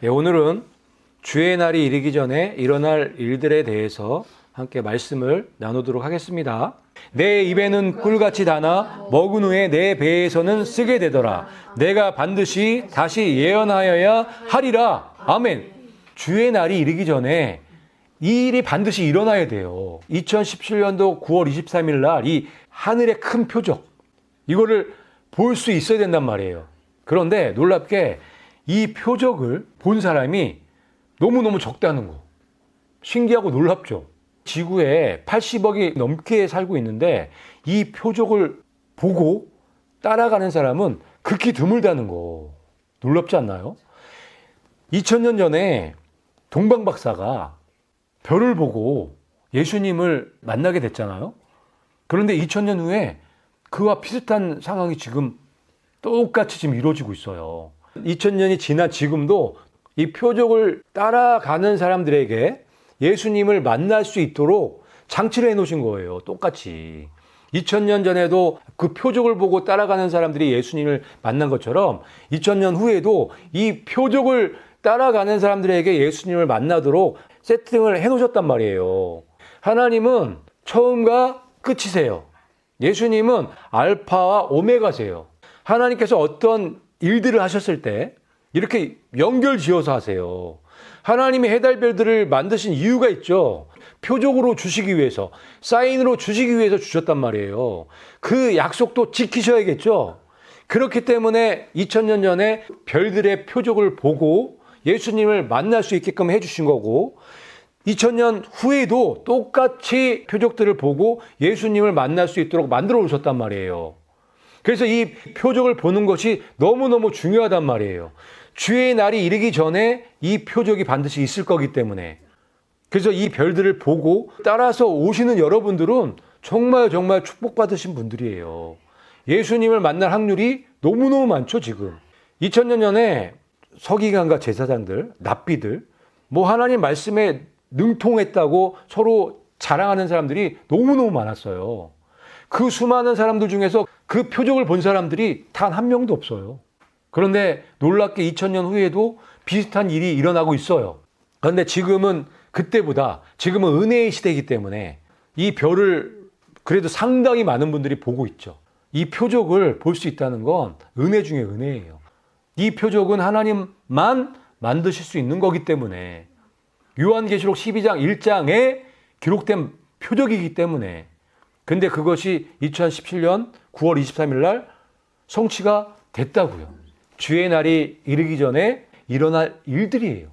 네, 오늘은 주의 날이 이르기 전에 일어날 일들에 대해서 함께 말씀을 나누도록 하겠습니다. 내 입에는 꿀같이 다나 먹은 후에 내 배에서는 쓰게 되더라. 내가 반드시 다시 예언하여야 하리라. 아멘. 주의 날이 이르기 전에 이 일이 반드시 일어나야 돼요. 2017년도 9월 23일 날 이 하늘의 큰 표적 이거를 볼 수 있어야 된단 말이에요. 그런데 놀랍게 이 표적을 본 사람이 너무너무 적다는 거. 신기하고 놀랍죠. 지구에 80억이 넘게 살고 있는데 이 표적을 보고 따라가는 사람은 극히 드물다는 거. 놀랍지 않나요? 2000년 전에 동방 박사가 별을 보고 예수님을 만나게 됐잖아요. 그런데 2000년 후에 그와 비슷한 상황이 지금 똑같이 지금 이루어지고 있어요. 2000년이 지난 지금도 이 표적을 따라가는 사람들에게 예수님을 만날 수 있도록 장치를 해 놓으신 거예요. 똑같이. 2000년 전에도 그 표적을 보고 따라가는 사람들이 예수님을 만난 것처럼 2000년 후에도 이 표적을 따라가는 사람들에게 예수님을 만나도록 세팅을 해 놓으셨단 말이에요. 하나님은 처음과 끝이세요. 예수님은 알파와 오메가세요. 하나님께서 어떤 일들을 하셨을 때 이렇게 연결 지어서 하세요. 하나님이 해달별들을 만드신 이유가 있죠. 표적으로 주시기 위해서, 사인으로 주시기 위해서 주셨단 말이에요. 그 약속도 지키셔야겠죠. 그렇기 때문에 2000년 전에 별들의 표적을 보고 예수님을 만날 수 있게끔 해주신 거고, 2000년 후에도 똑같이 표적들을 보고 예수님을 만날 수 있도록 만들어 오셨단 말이에요. 그래서 이 표적을 보는 것이 너무너무 중요하단 말이에요. 주의 날이 이르기 전에 이 표적이 반드시 있을 거기 때문에. 그래서 이 별들을 보고 따라서 오시는 여러분들은 정말 정말 축복받으신 분들이에요. 예수님을 만날 확률이 너무너무 많죠, 지금. 2000년 전에 서기관과 제사장들, 납비들, 뭐 하나님 말씀에 능통했다고 서로 자랑하는 사람들이 너무너무 많았어요. 그 수많은 사람들 중에서 그 표적을 본 사람들이 단 한 명도 없어요. 그런데 놀랍게 2000년 후에도 비슷한 일이 일어나고 있어요. 그런데 지금은 그때보다 지금은 은혜의 시대이기 때문에 이 별을 그래도 상당히 많은 분들이 보고 있죠. 이 표적을 볼 수 있다는 건 은혜 중에 은혜예요. 이 표적은 하나님만 만드실 수 있는 거기 때문에 요한계시록 12장 1장에 기록된 표적이기 때문에 근데 그것이 2017년 9월 23일 날 성취가 됐다고요. 주의 날이 이르기 전에 일어날 일들이에요.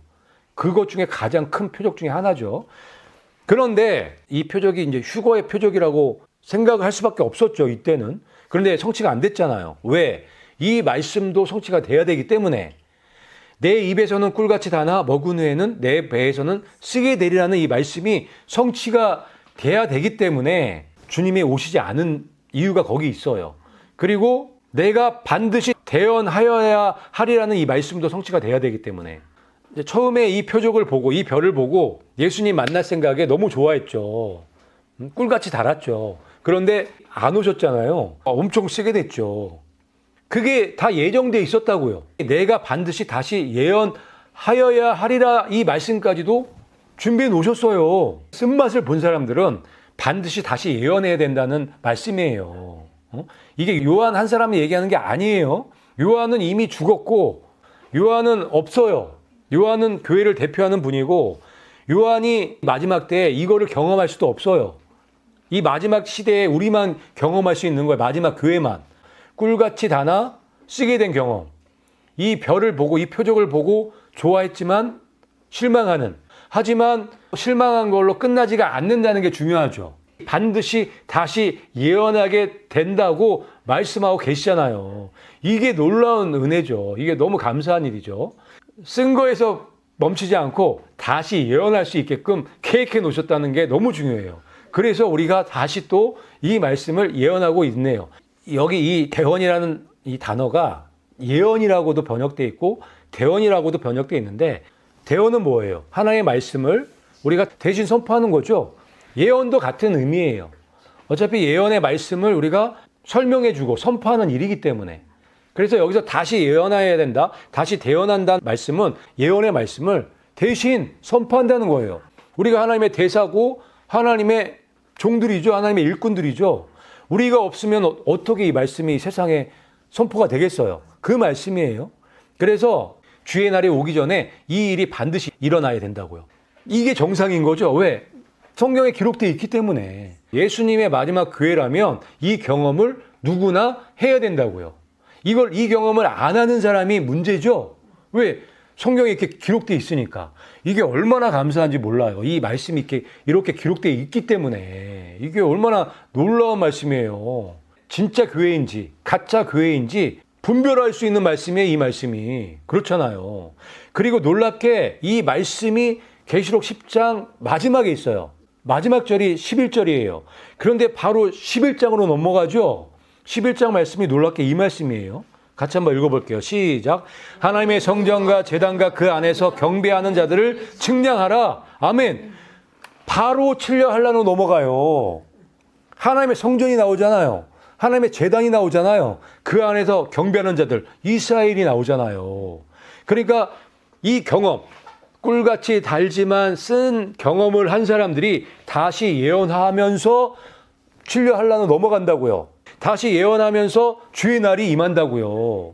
그것 중에 가장 큰 표적 중에 하나죠. 그런데 이 표적이 이제 휴거의 표적이라고 생각을 할 수밖에 없었죠. 이때는. 그런데 성취가 안 됐잖아요. 왜? 이 말씀도 성취가 돼야 되기 때문에 내 입에서는 꿀같이 다나 먹은 후에는 내 배에서는 쓰게 되리라는 이 말씀이 성취가 돼야 되기 때문에 주님이 오시지 않은 이유가 거기 있어요. 그리고 내가 반드시 대언하여야 하리라는 이 말씀도 성취가 돼야 되기 때문에 처음에 이 표적을 보고 이 별을 보고 예수님 만날 생각에 너무 좋아했죠. 음, 꿀같이 달았죠. 그런데 안 오셨잖아요. 엄청 쓰게 됐죠. 그게 다 예정돼 있었다고요. 내가 반드시 다시 예언하여야 하리라 이 말씀까지도 준비해 놓으셨어요. 쓴맛을 본 사람들은 반드시 다시 예언해야 된다는 말씀이에요. 어? 이게 요한 한 사람이 얘기하는 게 아니에요. 요한은 이미 죽었고 요한은 없어요. 요한은 교회를 대표하는 분이고 요한이 마지막 때에 이거를 경험할 수도 없어요. 이 마지막 시대에 우리만 경험할 수 있는 거예요. 마지막 교회만. 꿀같이 다나 쓰게 된 경험. 이 별을 보고 이 표적을 보고 좋아했지만 실망하는. 하지만 실망한 걸로 끝나지가 않는다는 게 중요하죠. 반드시 다시 예언하게 된다고 말씀하고 계시잖아요. 이게 놀라운 은혜죠. 이게 너무 감사한 일이죠. 쓴 거에서 멈추지 않고 다시 예언할 수 있게끔 계획해 놓으셨다는 게 너무 중요해요. 그래서 우리가 다시 또 이 말씀을 예언하고 있네요. 여기 이 대원이라는 이 단어가 예언이라고도 번역돼 있고 대원이라고도 번역돼 있는데 대원은 뭐예요? 하나의 말씀을 우리가 대신 선포하는 거죠. 예언도 같은 의미예요. 어차피 예언의 말씀을 우리가 설명해주고 선포하는 일이기 때문에 그래서 여기서 다시 예언해야 된다. 다시 대언한다는 말씀은 예언의 말씀을 대신 선포한다는 거예요. 우리가 하나님의 대사고 하나님의 종들이죠. 하나님의 일꾼들이죠. 우리가 없으면 어- 어떻게 이 말씀이 세상에 선포가 되겠어요. 그 말씀이에요. 그래서 주의 날이 오기 전에 이 일이 반드시 일어나야 된다고요. 이게 정상인 거죠. 왜? 성경에 기록되어 있기 때문에 예수님의 마지막 교회라면 이 경험을 누구나 해야 된다고요. 이걸 이 경험을 안 하는 사람이 문제죠. 왜? 성경에 이렇게 기록되어 있으니까 이게 얼마나 감사한지 몰라요. 이 말씀이 이렇게 이렇게 기록되어 있기 때문에 이게 얼마나 놀라운 말씀이에요. 진짜 교회인지 가짜 교회인지 분별할 수 있는 말씀이에요. 이 말씀이 그렇잖아요. 그리고 놀랍게 이 말씀이 계시록 10장 마지막에 있어요. 마지막 절이 11절이에요. 그런데 바로 11장으로 넘어가죠. 11장 말씀이 놀랍게 이 말씀이에요. 같이 한번 읽어볼게요. 시작. 하나님의 성전과 재단과 그 안에서 경배하는 자들을 측량하라. 아멘. 바로 7년 한란으로 넘어가요. 하나님의 성전이 나오잖아요. 하나님의 재단이 나오잖아요. 그 안에서 경배하는 자들, 이스라엘이 나오잖아요. 그러니까 이 경험, 꿀같이 달지만 쓴 경험을 한 사람들이 다시 예언하면서 7년 한란으로 넘어간다고요. 다시 예언하면서 주의 날이 임한다고요.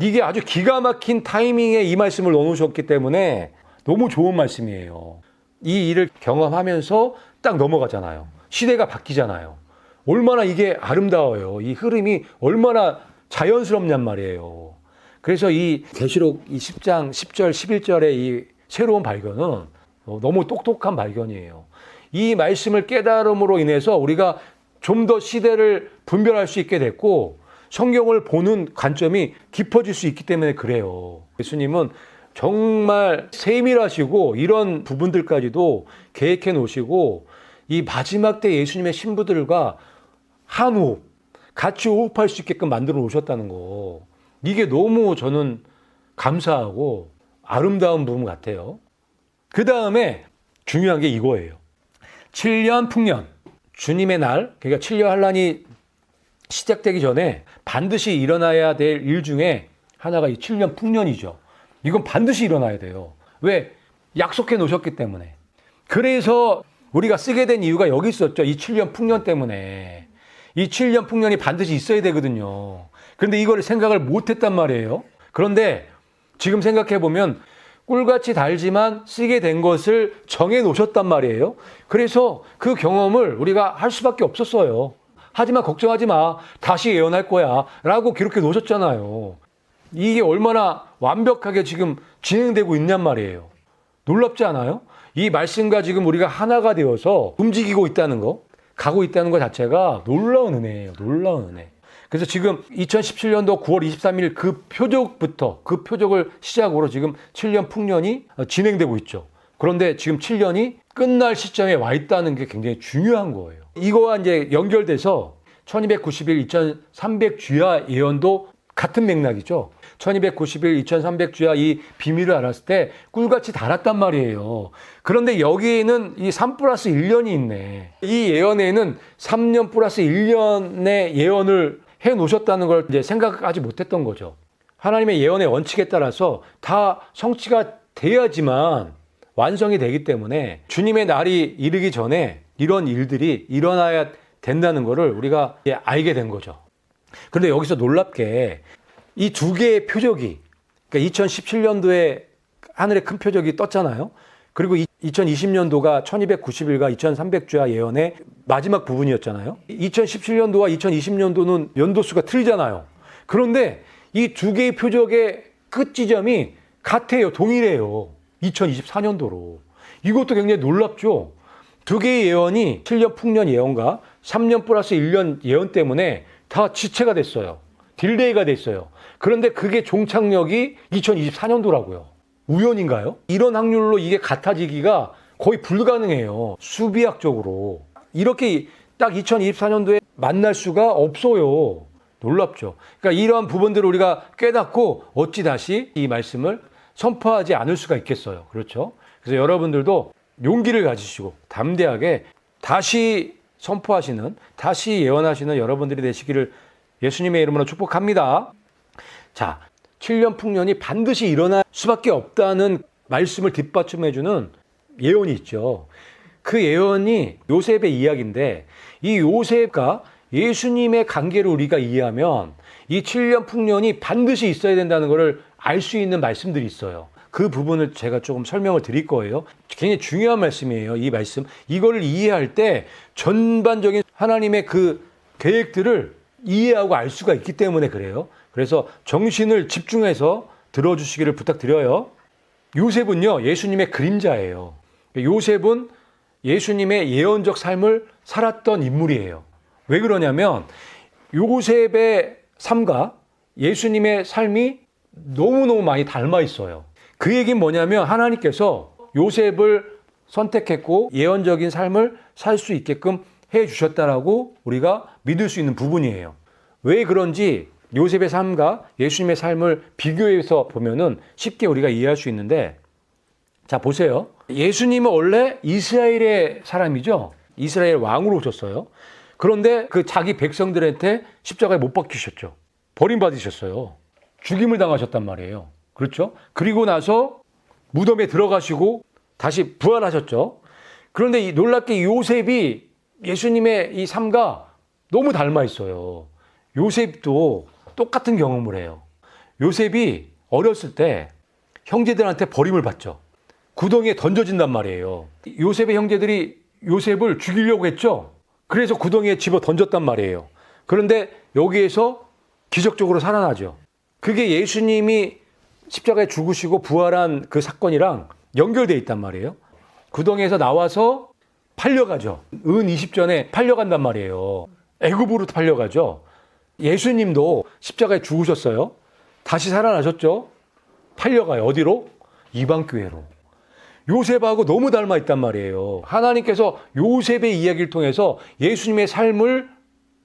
이게 아주 기가 막힌 타이밍에 이 말씀을 넣어놓으셨기 때문에 너무 좋은 말씀이에요. 이 일을 경험하면서 딱 넘어가잖아요. 시대가 바뀌잖아요. 얼마나 이게 아름다워요. 이 흐름이 얼마나 자연스럽냔 말이에요. 그래서 이 계시록 이 10장 10절 11절의 이 새로운 발견은 너무 똑똑한 발견이에요. 이 말씀을 깨달음으로 인해서 우리가 좀 더 시대를 분별할 수 있게 됐고 성경을 보는 관점이 깊어질 수 있기 때문에 그래요. 예수님은 정말 세밀하시고 이런 부분들까지도 계획해 놓으시고 이 마지막 때 예수님의 신부들과 한 호흡, 같이 호흡할 수 있게끔 만들어 놓으셨다는 거. 이게 너무 저는 감사하고 아름다운 부분 같아요. 그 다음에 중요한 게 이거예요. 7년 풍년. 주님의 날, 그러니까 7년 환란이 시작되기 전에 반드시 일어나야 될 일 중에 하나가 이 7년 풍년이죠. 이건 반드시 일어나야 돼요. 왜? 약속해 놓으셨기 때문에. 그래서 우리가 쓰게 된 이유가 여기 있었죠. 이 7년 풍년 때문에. 이 7년 풍년이 반드시 있어야 되거든요. 그런데 이거를 생각을 못 했단 말이에요. 그런데 지금 생각해 보면 꿀같이 달지만 쓰게 된 것을 정해 놓으셨단 말이에요. 그래서 그 경험을 우리가 할 수밖에 없었어요. 하지만 걱정하지 마. 다시 예언할 거야. 라고 기록해 놓으셨잖아요. 이게 얼마나 완벽하게 지금 진행되고 있냔 말이에요. 놀랍지 않아요? 이 말씀과 지금 우리가 하나가 되어서 움직이고 있다는 거, 가고 있다는 것 자체가 놀라운 은혜예요. 놀라운 은혜. 그래서 지금 2017년도 9월 23일 그 표적부터 그 표적을 시작으로 지금 7년 풍년이 진행되고 있죠. 그런데 지금 7년이 끝날 시점에 와 있다는 게 굉장히 중요한 거예요. 이거와 이제 연결돼서 1290일 2300 주야 예언도 같은 맥락이죠. 1290일 2300 주야 이 비밀을 알았을 때 꿀같이 달았단 말이에요. 그런데 여기에는 이 3 플러스 1년이 있네. 이 예언에는 3년 플러스 1년의 예언을 해 놓으셨다는 걸 이제 생각하지 못했던 거죠. 하나님의 예언의 원칙에 따라서 다 성취가 돼야지만 완성이 되기 때문에 주님의 날이 이르기 전에 이런 일들이 일어나야 된다는 것을 우리가 알게 된 거죠. 그런데 여기서 놀랍게 이 두 개의 표적이 그러니까 2017년도에 하늘에 큰 표적이 떴잖아요. 그리고 2020년도가 1290일과 2300주야 예언의 마지막 부분이었잖아요. 2017년도와 2020년도는 연도수가 틀리잖아요. 그런데 이 두 개의 표적의 끝 지점이 같아요. 동일해요. 2024년도로. 이것도 굉장히 놀랍죠. 두 개의 예언이 7년 풍년 예언과 3년 플러스 1년 예언 때문에 다 지체가 됐어요. 딜레이가 됐어요. 그런데 그게 종착역이 2024년도라고요. 우연인가요? 이런 확률로 이게 같아지기가 거의 불가능해요. 수비학적으로. 이렇게 딱 2024년도에 만날 수가 없어요. 놀랍죠. 그러니까 이러한 부분들을 우리가 깨닫고 어찌 다시 이 말씀을 선포하지 않을 수가 있겠어요. 그렇죠? 그래서 여러분들도 용기를 가지시고 담대하게 다시 선포하시는, 다시 예언하시는 여러분들이 되시기를 예수님의 이름으로 축복합니다. 자, 7년 풍년이 반드시 일어날 수밖에 없다는 말씀을 뒷받침해 주는 예언이 있죠. 그 예언이 요셉의 이야기인데 이 요셉과 예수님의 관계를 우리가 이해하면 이 7년 풍년이 반드시 있어야 된다는 것을 알 수 있는 말씀들이 있어요. 그 부분을 제가 조금 설명을 드릴 거예요. 굉장히 중요한 말씀이에요. 이 말씀. 이거를 이해할 때 전반적인 하나님의 그 계획들을 이해하고 알 수가 있기 때문에 그래요. 그래서 정신을 집중해서 들어주시기를 부탁드려요. 요셉은요, 예수님의 그림자예요. 요셉은 예수님의 예언적 삶을 살았던 인물이에요. 왜 그러냐면 요셉의 삶과 예수님의 삶이 너무너무 많이 닮아 있어요. 그 얘기는 뭐냐면 하나님께서 요셉을 선택했고 예언적인 삶을 살 수 있게끔 해 주셨다라고 우리가 믿을 수 있는 부분이에요. 왜 그런지 요셉의 삶과 예수님의 삶을 비교해서 보면은 쉽게 우리가 이해할 수 있는데 자 보세요. 예수님은 원래 이스라엘의 사람이죠. 이스라엘 왕으로 오셨어요. 그런데 그 자기 백성들한테 십자가에 못 박히셨죠. 버림받으셨어요. 죽임을 당하셨단 말이에요. 그렇죠? 그리고 나서 무덤에 들어가시고 다시 부활하셨죠. 그런데 이 놀랍게 요셉이 예수님의 이 삶과 너무 닮아 있어요. 요셉도 똑같은 경험을 해요. 요셉이 어렸을 때 형제들한테 버림을 받죠. 구덩이에 던져진단 말이에요. 요셉의 형제들이 요셉을 죽이려고 했죠. 그래서 구덩이에 집어 던졌단 말이에요. 그런데 여기에서 기적적으로 살아나죠. 그게 예수님이 십자가에 죽으시고 부활한 그 사건이랑 연결돼 있단 말이에요. 구덩이에서 나와서 팔려가죠. 은 20전에 팔려간단 말이에요. 애굽으로 팔려가죠. 예수님도 십자가에 죽으셨어요. 다시 살아나셨죠. 팔려가요. 어디로? 이방 교회로. 요셉하고 너무 닮아 있단 말이에요. 하나님께서 요셉의 이야기를 통해서 예수님의 삶을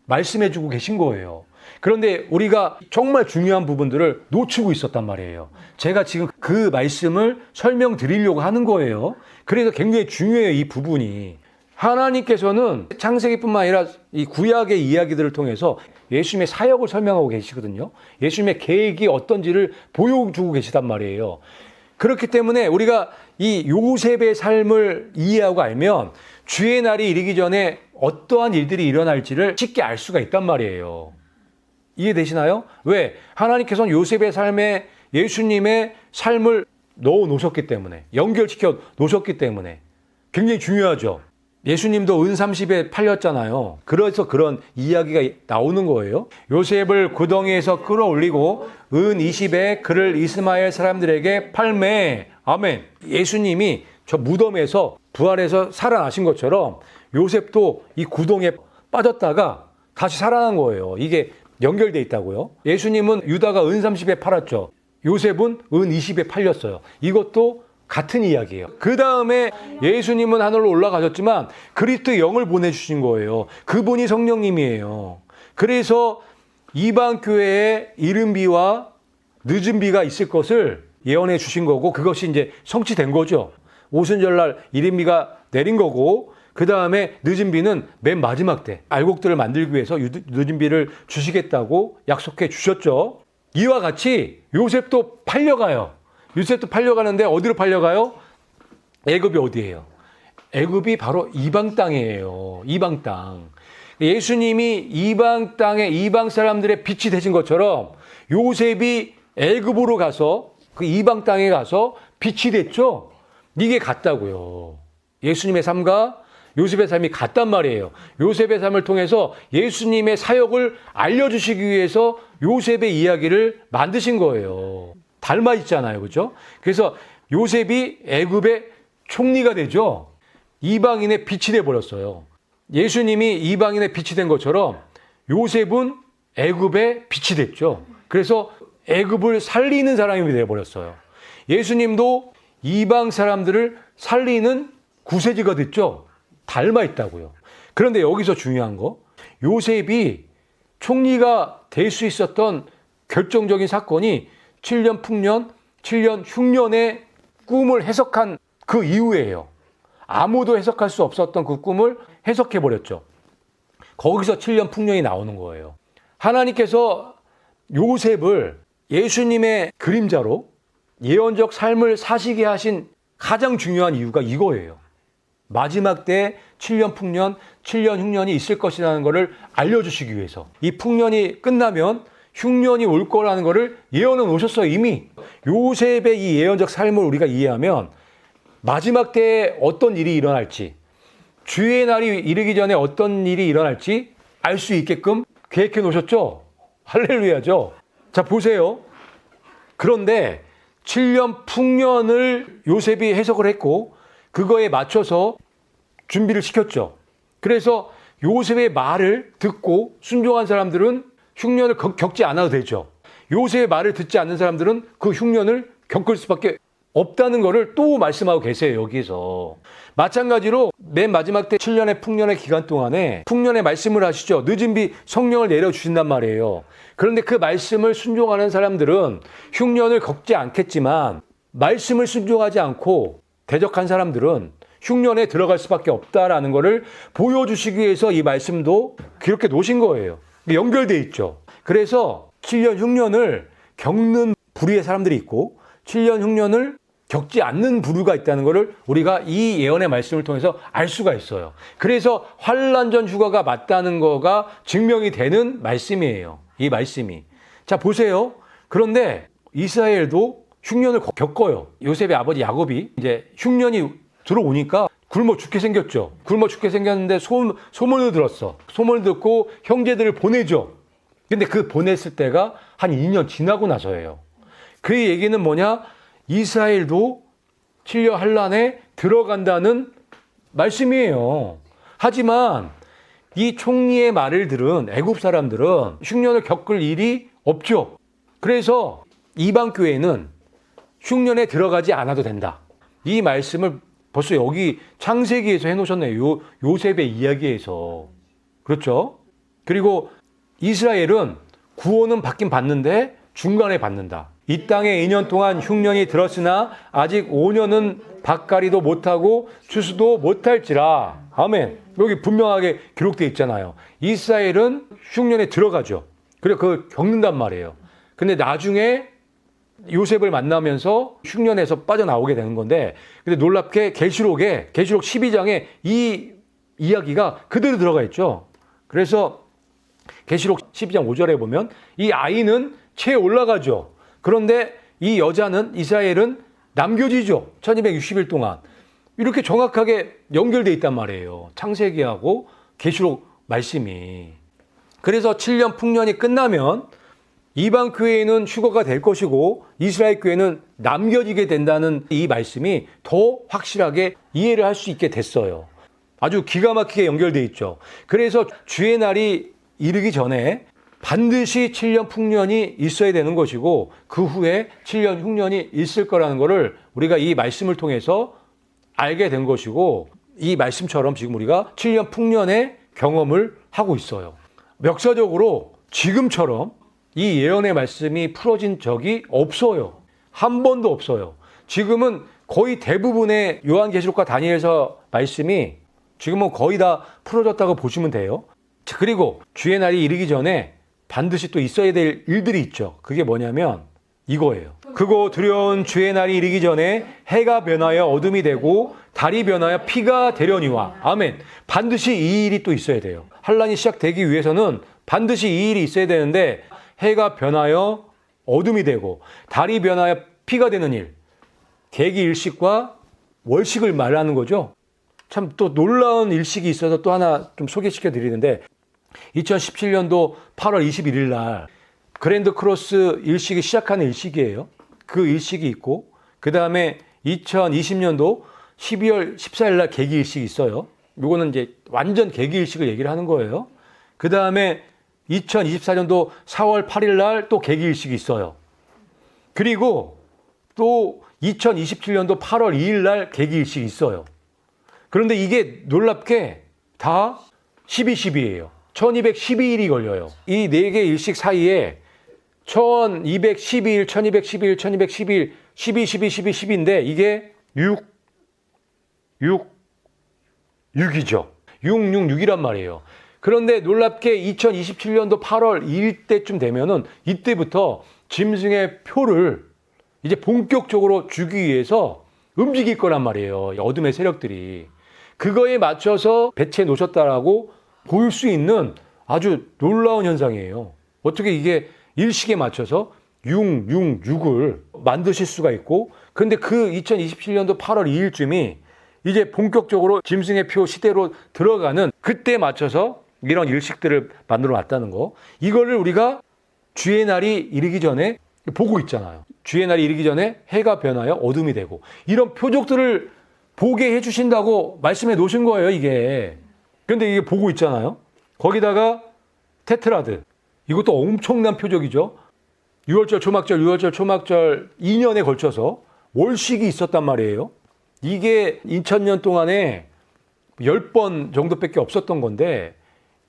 말씀해 주고 계신 거예요. 그런데 우리가 정말 중요한 부분들을 놓치고 있었단 말이에요. 제가 지금 그 말씀을 설명드리려고 하는 거예요. 그래서 굉장히 중요해요, 이 부분이. 하나님께서는 창세기뿐만 아니라 이 구약의 이야기들을 통해서 예수님의 사역을 설명하고 계시거든요. 예수님의 계획이 어떤지를 보여주고 계시단 말이에요. 그렇기 때문에 우리가 이 요셉의 삶을 이해하고 알면 주의 날이 이르기 전에 어떠한 일들이 일어날지를 쉽게 알 수가 있단 말이에요. 이해되시나요? 왜? 하나님께서는 요셉의 삶에 예수님의 삶을 넣어 놓으셨기 때문에, 연결시켜 놓으셨기 때문에 굉장히 중요하죠. 예수님도 은 30에 팔렸잖아요. 그래서 그런 이야기가 나오는 거예요. 요셉을 구덩이에서 끌어올리고 은 20에 그를 이스마엘 사람들에게 팔매. 아멘. 예수님이 저 무덤에서 부활해서 살아나신 것처럼 요셉도 이 구덩이에 빠졌다가 다시 살아난 거예요. 이게 연결돼 있다고요. 예수님은 유다가 은 30에 팔았죠. 요셉은 은 20에 팔렸어요. 이것도 같은 이야기예요. 그 다음에 예수님은 하늘로 올라가셨지만 그리스도의 영을 보내주신 거예요. 그분이 성령님이에요. 그래서 이방 교회에 이른 비와 늦은 비가 있을 것을 예언해 주신 거고 그것이 이제 성취된 거죠. 오순절날 이른 비가 내린 거고 그 다음에 늦은 비는 맨 마지막 때 알곡들을 만들기 위해서 늦은 비를 주시겠다고 약속해 주셨죠. 이와 같이 요셉도 팔려가요. 요셉도 팔려가는데 어디로 팔려가요? 애굽이 어디예요? 애굽이 바로 이방 땅이에요. 이방 땅. 예수님이 이방 땅에 이방 사람들의 빛이 되신 것처럼 요셉이 애굽으로 가서 그 이방 땅에 가서 빛이 됐죠. 이게 같다고요. 예수님의 삶과 요셉의 삶이 같단 말이에요. 요셉의 삶을 통해서 예수님의 사역을 알려주시기 위해서 요셉의 이야기를 만드신 거예요. 닮아 있잖아요. 그죠? 그래서 요셉이 애굽의 총리가 되죠. 이방인의 빛이 돼 버렸어요. 예수님이 이방인의 빛이 된 것처럼 요셉은 애굽의 빛이 됐죠. 그래서 애굽을 살리는 사람이 되어 버렸어요. 예수님도 이방 사람들을 살리는 구세주가 됐죠. 닮아 있다고요. 그런데 여기서 중요한 거 요셉이 총리가 될 수 있었던 결정적인 사건이 7년 풍년, 7년 흉년의 꿈을 해석한 그 이후에요. 아무도 해석할 수 없었던 그 꿈을 해석해 버렸죠. 거기서 7년 풍년이 나오는 거예요. 하나님께서 요셉을 예수님의 그림자로 예언적 삶을 사시게 하신 가장 중요한 이유가 이거예요. 마지막 때 7년 풍년, 7년 흉년이 있을 것이라는 것을 알려주시기 위해서. 이 풍년이 끝나면 흉년이 올 거라는 것을 예언은 오셨어요, 이미. 요셉의 이 예언적 삶을 우리가 이해하면 마지막 때에 어떤 일이 일어날지, 주의 날이 이르기 전에 어떤 일이 일어날지 알 수 있게끔 계획해 놓으셨죠? 할렐루야죠. 자, 보세요. 그런데 7년 풍년을 요셉이 해석을 했고 그거에 맞춰서 준비를 시켰죠. 그래서 요셉의 말을 듣고 순종한 사람들은 흉년을 겪- 겪지 않아도 되죠. 요셉의 말을 듣지 않는 사람들은 그 흉년을 겪을 수밖에 없다는 것을 또 말씀하고 계세요, 여기서. 마찬가지로 맨 마지막 때 7년의 풍년의 기간 동안에 풍년의 말씀을 하시죠. 늦은 비 성령을 내려주신단 말이에요. 그런데 그 말씀을 순종하는 사람들은 흉년을 겪지 않겠지만 말씀을 순종하지 않고 대적한 사람들은 흉년에 들어갈 수밖에 없다라는 것을 보여주시기 위해서 이 말씀도 그렇게 놓으신 거예요. 연결돼 있죠. 그래서 7년 흉년을 겪는 부류의 사람들이 있고 7년 흉년을 겪지 않는 부류가 있다는 것을 우리가 이 예언의 말씀을 통해서 알 수가 있어요. 그래서 환란 전 휴가가 맞다는 거가 증명이 되는 말씀이에요. 이 말씀이. 자, 보세요. 그런데 이스라엘도 흉년을 겪어요. 요셉의 아버지 야곱이 이제 흉년이 들어오니까 굶어 죽게 생겼죠. 굶어 죽게 생겼는데 소, 소문을 들었어. 소문을 듣고 형제들을 보내죠. 근데 그 보냈을 때가 한 2년 지나고 나서예요. 그 얘기는 뭐냐? 이스라엘도 7년 한란에 들어간다는 말씀이에요. 하지만 이 총리의 말을 들은 애굽 사람들은 흉년을 겪을 일이 없죠. 그래서 이방 교회는 흉년에 들어가지 않아도 된다. 이 말씀을 벌써 여기 창세기에서 해놓으셨네요. 요, 요셉의 이야기에서. 그렇죠? 그리고 이스라엘은 구원은 받긴 받는데 중간에 받는다. 이 땅에 2년 동안 흉년이 들었으나 아직 5년은 밭가리도 못하고 추수도 못할지라. 아멘. 여기 분명하게 기록되어 있잖아요. 이스라엘은 흉년에 들어가죠. 그래 그걸 겪는단 말이에요. 근데 나중에 요셉을 만나면서 흉년에서 빠져나오게 되는 건데 근데 놀랍게 계시록에 계시록 12장에 이 이야기가 그대로 들어가 있죠. 그래서 계시록 12장 5절에 보면 이 아이는 채에 올라가죠. 그런데 이 여자는 이스라엘은 남겨지죠. 1260일 동안. 이렇게 정확하게 연결돼 있단 말이에요. 창세기하고 계시록 말씀이. 그래서 7년 풍년이 끝나면 이방 교회는 휴거가 될 것이고 이스라엘 교회는 남겨지게 된다는 이 말씀이 더 확실하게 이해를 할 수 있게 됐어요. 아주 기가 막히게 연결돼 있죠. 그래서 주의 날이 이르기 전에 반드시 7년 풍년이 있어야 되는 것이고 그 후에 7년 흉년이 있을 거라는 것을 우리가 이 말씀을 통해서 알게 된 것이고 이 말씀처럼 지금 우리가 7년 풍년의 경험을 하고 있어요. 역사적으로 지금처럼 이 예언의 말씀이 풀어진 적이 없어요. 한 번도 없어요. 지금은 거의 대부분의 요한계시록과 다니엘서 말씀이 지금은 거의 다 풀어졌다고 보시면 돼요. 자, 그리고 주의 날이 이르기 전에 반드시 또 있어야 될 일들이 있죠. 그게 뭐냐면 이거예요. 그거 두려운 주의 날이 이르기 전에 해가 변하여 어둠이 되고 달이 변하여 피가 되려니와 아멘. 반드시 이 일이 또 있어야 돼요. 환란이 시작되기 위해서는 반드시 이 일이 있어야 되는데 해가 변하여 어둠이 되고 달이 변하여 피가 되는 일. 계기 일식과 월식을 말하는 거죠. 참 또 놀라운 일식이 있어서 또 하나 좀 소개시켜 드리는데 2017년도 8월 21일 날 그랜드 크로스 일식이 시작하는 일식이에요. 그 일식이 있고 그 다음에 2020년도 12월 14일 날 계기 일식이 있어요. 요거는 이제 완전 계기 일식을 얘기를 하는 거예요. 그 다음에 2024년도 4월 8일 날또 계기 일식이 있어요. 그리고 또 2027년도 8월 2일 날 계기 일식이 있어요. 그런데 이게 놀랍게 다 12, 12예요. 1212일이 걸려요. 이 네 개 일식 사이에 1212일, 1211일, 1212일, 12, 12, 12, 10인데 이게 6, 6, 6이죠. 6, 6, 6이란 말이에요. 그런데 놀랍게 2027년도 8월 2일 때쯤 되면은 이때부터 짐승의 표를 이제 본격적으로 주기 위해서 움직일 거란 말이에요. 이 어둠의 세력들이. 그거에 맞춰서 배치해 놓으셨다라고 보일 수 있는 아주 놀라운 현상이에요. 어떻게 이게 일식에 맞춰서 6, 6, 6을 만드실 수가 있고, 근데 그 2027년도 8월 2일쯤이 이제 본격적으로 짐승의 표 시대로 들어가는 그때에 맞춰서 이런 일식들을 만들어 놨다는 거. 이거를 우리가 주의 날이 이르기 전에 보고 있잖아요. 주의 날이 이르기 전에 해가 변하여 어둠이 되고 이런 표적들을 보게 해주신다고 말씀해 놓으신 거예요, 이게. 근데 이게 보고 있잖아요. 거기다가 테트라드. 이것도 엄청난 표적이죠. 6월절, 초막절, 6월절, 초막절 2년에 걸쳐서 월식이 있었단 말이에요. 이게 2000년 동안에 10번 정도밖에 없었던 건데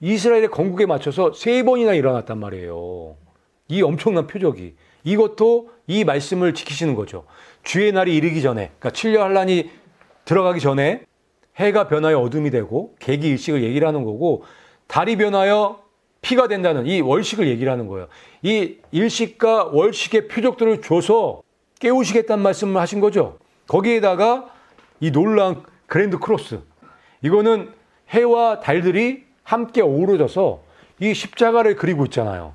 이스라엘의 건국에 맞춰서 세 번이나 일어났단 말이에요. 이 엄청난 표적이. 이것도 이 말씀을 지키시는 거죠. 주의 날이 이르기 전에, 그러니까 7년 한란이 들어가기 전에 해가 변하여 어둠이 되고 계기 일식을 얘기를 하는 거고 달이 변하여 피가 된다는 이 월식을 얘기를 하는 거예요. 이 일식과 월식의 표적들을 줘서 깨우시겠다는 말씀을 하신 거죠. 거기에다가 이 놀라운 그랜드 크로스. 이거는 해와 달들이 함께 어우러져서 이 십자가를 그리고 있잖아요.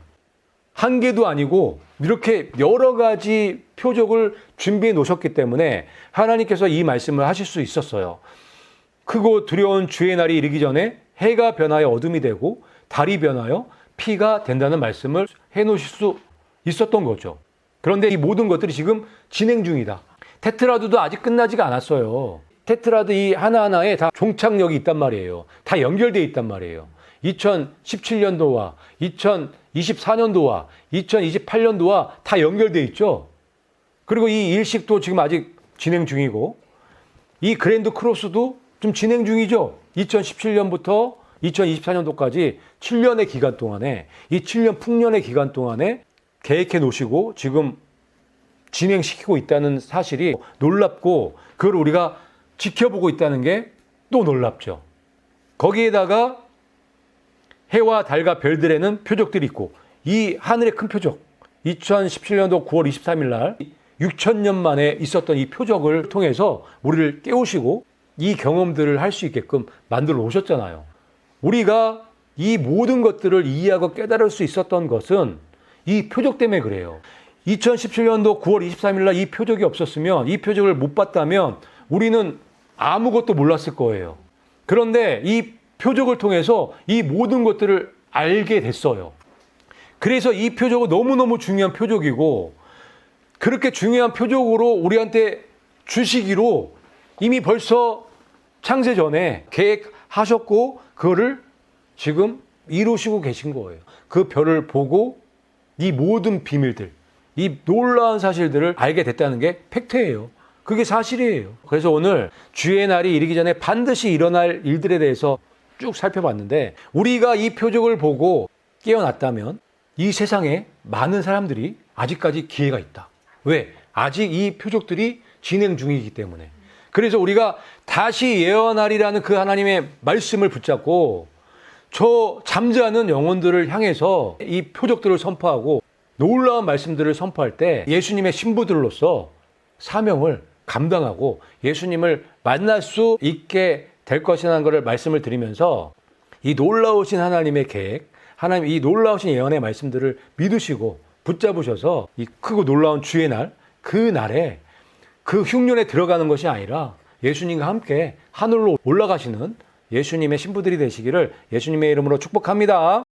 한 개도 아니고 이렇게 여러 가지 표적을 준비해 놓으셨기 때문에 하나님께서 이 말씀을 하실 수 있었어요. 크고 두려운 주의 날이 이르기 전에 해가 변하여 어둠이 되고 달이 변하여 피가 된다는 말씀을 해 놓으실 수 있었던 거죠. 그런데 이 모든 것들이 지금 진행 중이다. 테트라드도 아직 끝나지가 않았어요. 테트라드 이 하나하나에 다 종착역이 있단 말이에요. 다 연결되어 있단 말이에요. 2017년도와 2024년도와 2028년도와 다 연결되어 있죠. 그리고 이 일식도 지금 아직 진행 중이고 이 그랜드 크로스도 좀 진행 중이죠. 2017년부터 2024년도까지 7년의 기간 동안에 이 7년 풍년의 기간 동안에 계획해 놓으시고 지금 진행시키고 있다는 사실이 놀랍고 그걸 우리가 지켜보고 있다는 게 또 놀랍죠. 거기에다가 해와 달과 별들에는 표적들이 있고 이 하늘의 큰 표적 2017년도 9월 23일 날 6천년 만에 있었던 이 표적을 통해서 우리를 깨우시고 이 경험들을 할 수 있게끔 만들어 놓으셨잖아요. 우리가 이 모든 것들을 이해하고 깨달을 수 있었던 것은 이 표적 때문에 그래요. 2017년도 9월 23일 날 이 표적이 없었으면 이 표적을 못 봤다면 우리는 아무것도 몰랐을 거예요. 그런데 이 표적을 통해서 이 모든 것들을 알게 됐어요. 그래서 이 표적은 너무너무 중요한 표적이고 그렇게 중요한 표적으로 우리한테 주시기로 이미 벌써 창세 전에 계획하셨고 그거를 지금 이루시고 계신 거예요. 그 별을 보고 이 모든 비밀들, 이 놀라운 사실들을 알게 됐다는 게 팩트예요. 그게 사실이에요. 그래서 오늘 주의 날이 이르기 전에 반드시 일어날 일들에 대해서 쭉 살펴봤는데 우리가 이 표적을 보고 깨어났다면 이 세상에 많은 사람들이 아직까지 기회가 있다. 왜? 아직 이 표적들이 진행 중이기 때문에. 그래서 우리가 다시 예언하리라는 그 하나님의 말씀을 붙잡고 저 잠자는 영혼들을 향해서 이 표적들을 선포하고 놀라운 말씀들을 선포할 때 예수님의 신부들로서 사명을 감당하고 예수님을 만날 수 있게 될 것이라는 것을 말씀을 드리면서 이 놀라우신 하나님의 계획, 하나님 이 놀라우신 예언의 말씀들을 믿으시고 붙잡으셔서 이 크고 놀라운 주의 날, 그 날에 그 흉년에 들어가는 것이 아니라 예수님과 함께 하늘로 올라가시는 예수님의 신부들이 되시기를 예수님의 이름으로 축복합니다.